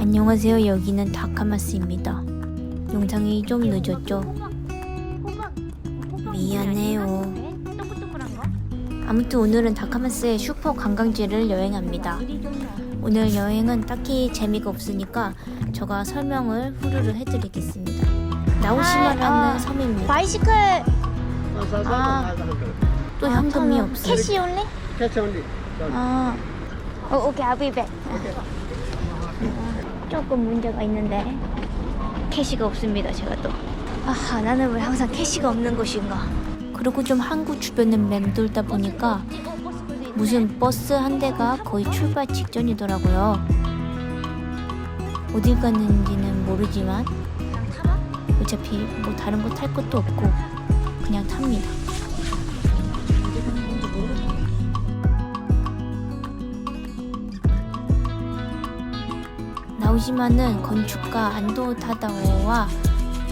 안녕하세요. 여기는 다카마스입니다. 영상이 좀 늦었죠? 미안해요. 아무튼 오늘은 다카마스의 슈퍼 관광지를 여행합니다. 오늘 여행은 딱히 재미가 없으니까 제가 설명을 후루루 해드리겠습니다. 나오시마라는 아, 아. 섬입니다. 바이시클 아, 또 현금이 없어요. 캐시 올래? 캐치 온리. 아, 어, 오케이, back. 조금 문제가 있는데 캐시가 없습니다. 제가 또. 아, 나는 왜 항상 캐시가 없는 곳인가? 그리고 좀 한국 주변을 맴돌다 보니까 무슨 버스 한 대가 거의 출발 직전이더라고요. 어딜 갔는지는 모르지만 어차피 뭐 다른 거 탈 것도 없고 그냥 탑니다. 나오시마는 건축가 안도 타다오와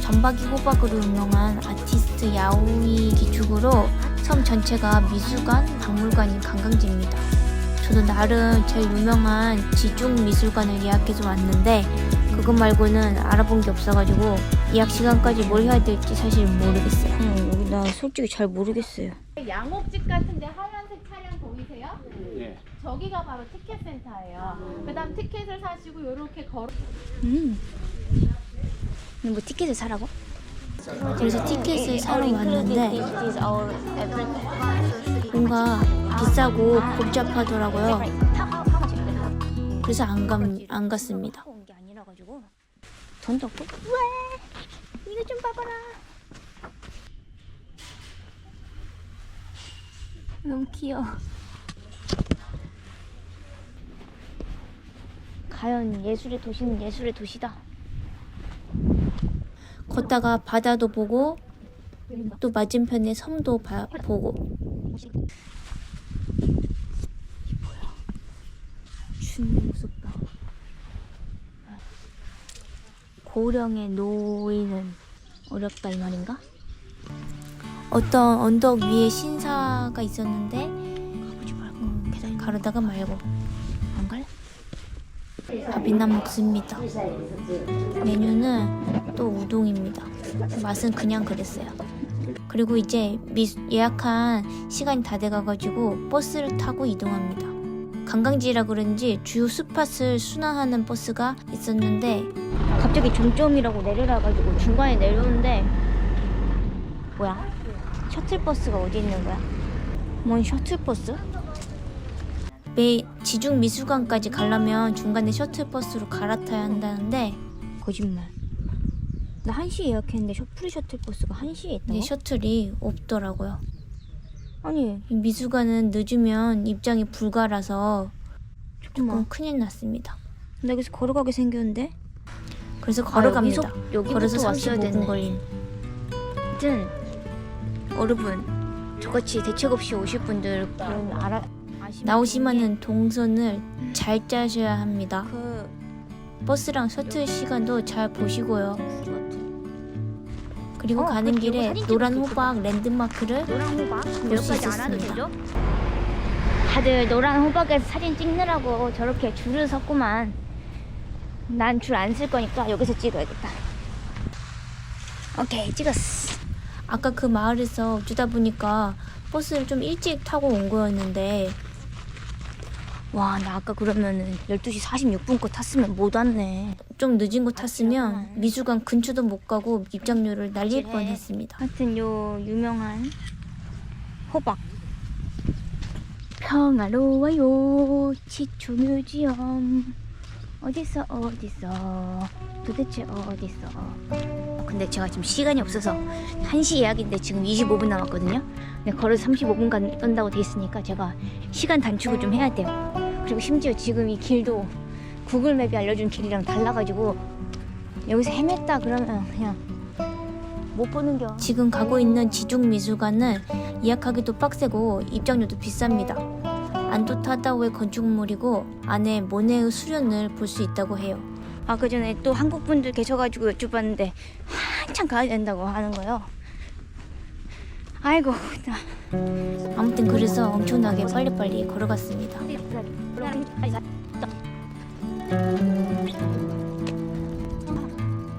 전박이 호박으로 유명한 아티스트 야오이 기축으로 섬 전체가 미술관, 박물관인 관광지입니다. 저도 나름 제일 유명한 지중 미술관을 예약해서 왔는데 그것 말고는 알아본 게 없어가지고 예약 시간까지 뭘 해야 될지 사실 모르겠어요. 음, 나 솔직히 잘 모르겠어요. 양옥집 같은데? 네. 저기가 바로 티켓 센터예요. 그다음 티켓을 사시고 이렇게 걸어. 음. 근데 뭐 티켓을 사라고? 그래서 티켓을 사러 왔는데 어, 뭔가 비싸고 복잡하더라고요. 그래서 안, 감, 안 갔습니다. 돈도 없고. 왜? 이거 좀 봐봐라. 너무 귀여워. 과연 예술의 도시는 예술의 도시다. 걷다가 바다도 보고 또 맞은편에 섬도 봐- 보고 무섭다. 고령의 노인은 어렵다 이 말인가? 어떤 언덕 위에 신사가 있었는데 가보지 말고 음, 계단 가르다가 말고? 밥이나 먹습니다. 메뉴는 또 우동입니다. 맛은 그냥 그랬어요. 그리고 이제 미- 예약한 시간이 다 돼가가지고 버스를 타고 이동합니다. 관광지라 그런지 주요 스팟을 순환하는 버스가 있었는데 갑자기 종점이라고 내려라 가지고 중간에 내려오는데 뭐야? 셔틀버스가 어디 있는 거야? 뭔 셔틀버스? 매 지중 미술관까지 가려면 중간에 셔틀버스로 갈아타야 한다는데 거짓말. 나 1시에 예약했는데 셔플 셔틀버스가 1시에 있다고? 근데 셔틀이 없더라고요. 아니 이 미술관은 늦으면 입장이 불가라서 조금 잠깐만 큰일 났습니다. 나 여기서 걸어가게 생겼는데? 그래서 아, 걸어갑니다. 여기서- 여기부터 걸어서 왔어야 35분 되네. 걸림. 아무튼 여러분 저같이 대책 없이 오실 분들 그런 알아 나오시면은 동선을 잘 짜셔야 합니다. 그 버스랑 셔틀 시간도 잘 보시고요. 그리고 어, 가는 길에 사진 노란 찍을 수 호박 랜드마크를 노란 호박 볼수 여기까지 안 와도 있었습니다. 되죠? 다들 노란 호박에서 사진 찍느라고 저렇게 줄을 섰구만 난 줄 안 쓸 거니까 여기서 찍어야겠다 오케이 찍었어 아까 그 마을에서 어쩌다 보니까 버스를 좀 일찍 타고 온 거였는데 와 나 아까 그러면은 12시 46분 거 탔으면 못 왔네. 좀 늦은 거 탔으면 아찔하구만. 미술관 근처도 못 가고 입장료를 날릴. 뻔했습니다. 하여튼 요 유명한 호박. 평화로워요. 치초 뮤지엄. 어딨어 어딨어 도대체 어딨어 근데 제가 지금 시간이 없어서 1시 예약인데 지금 25분 남았거든요. 근데 걸어서 35분 간, 간다고 돼 있으니까 제가 시간 단축을 좀 해야 돼요 그리고 심지어 지금 이 길도 구글 맵이 알려준 길이랑 달라가지고 여기서 헤맸다 그러면 그냥 못 보는 겨 지금 가고 있는 지중 미술관은 예약하기도 빡세고 입장료도 비쌉니다. 안도 타다오의 건축물이고 안에 모네의 수련을 볼 수 있다고 해요. 아, 그 전에 또 한국 분들 계셔가지고 여쭤봤는데 한참 가야 된다고 하는 거예요. 아이고, 나. 아무튼 그래서 엄청나게 빨리빨리 걸어갔습니다.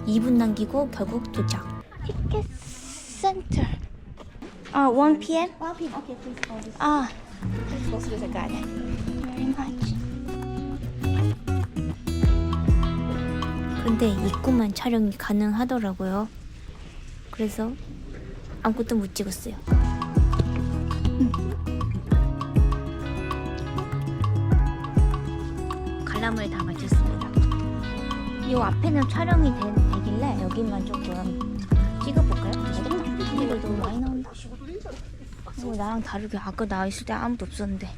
2분 남기고 결국 도착. 티켓 센터. 아, 1 p.m. 1 p.m. Okay, please. 아, through the garden. Very much. 근데 입구만 촬영이 가능하더라고요. 그래서 아무것도 못 찍었어요. 관람을 다 마쳤습니다. 이 앞에는 촬영이 되, 되길래 여기만 조금 찍어볼까요? 이거 너무 많이 나온다. 어, 나랑 다르게 아까 나 있을 때 아무도 없었는데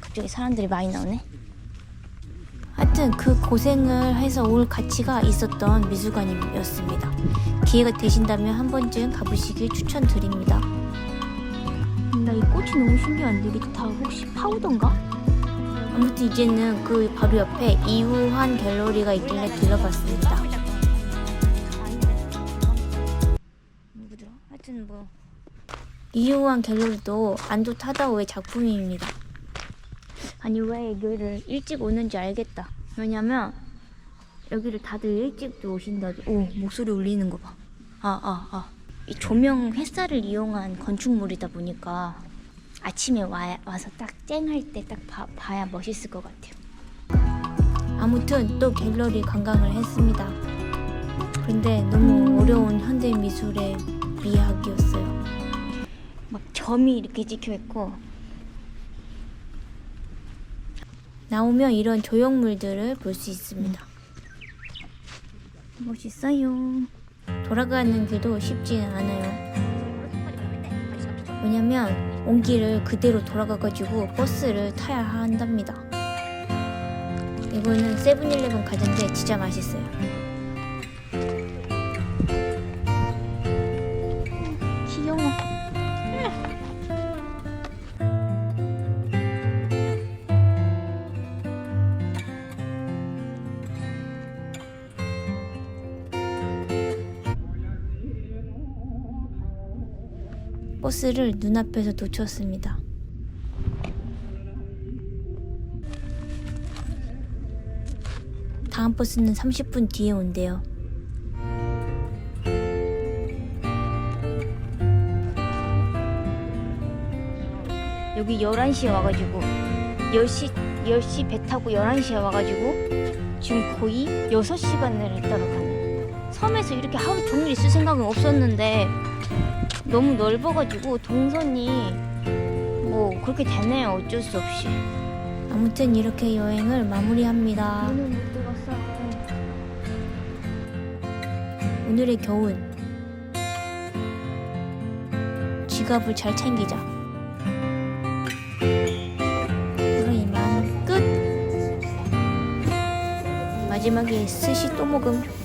갑자기 사람들이 많이 나오네. 하여튼 그 고생을 해서 올 가치가 있었던 미술관이었습니다. 기회가 되신다면 한 번쯤 가보시길 추천드립니다. 나 이 꽃이 너무 신기한데 이게 다 혹시 파우더인가? 아무튼 이제는 그 바로 옆에 이우환 갤러리가 있길래 들러봤습니다. 누구더라? 하여튼 뭐 이우환 갤러리도 안도 타다오의 작품입니다. 아니 왜 여기를 일찍 오는지 알겠다. 왜냐면 여기를 다들 일찍 오신다. 오 목소리 울리는 거 봐. 아 아 아. 이 조명 햇살을 이용한 건축물이다 보니까 아침에 와, 와서 딱 쨍할 때 딱 봐야 멋있을 것 같아요. 아무튼 또 갤러리 관광을 했습니다. 그런데 너무 어려운 현대 미술의 미학이었어요. 막 점이 이렇게 찍혀 있고 나오면 이런 조형물들을 볼 수 있습니다. 멋있어요. 돌아가는 길도 쉽지는 않아요. 왜냐면 온 길을 그대로 돌아가가지고 버스를 타야 한답니다. 이거는 세븐일레븐 과자인데 진짜 맛있어요. 버스를 눈앞에서 놓쳤습니다. 다음 버스는 30분 뒤에 온대요. 여기 11시에 와가지고 10시 10시 배 타고 11시에 와가지고 지금 거의 6시간을 따로 가는 섬에서 이렇게 하루 종일 있을 생각은 없었는데 너무 넓어가지고 동선이 뭐 그렇게 되네요 어쩔 수 없이 아무튼 이렇게 여행을 마무리합니다. 문을 못 들었어 오늘의 교훈. 지갑을 잘 챙기자. 그럼 이만 끝. 마지막에 스시 또 먹음.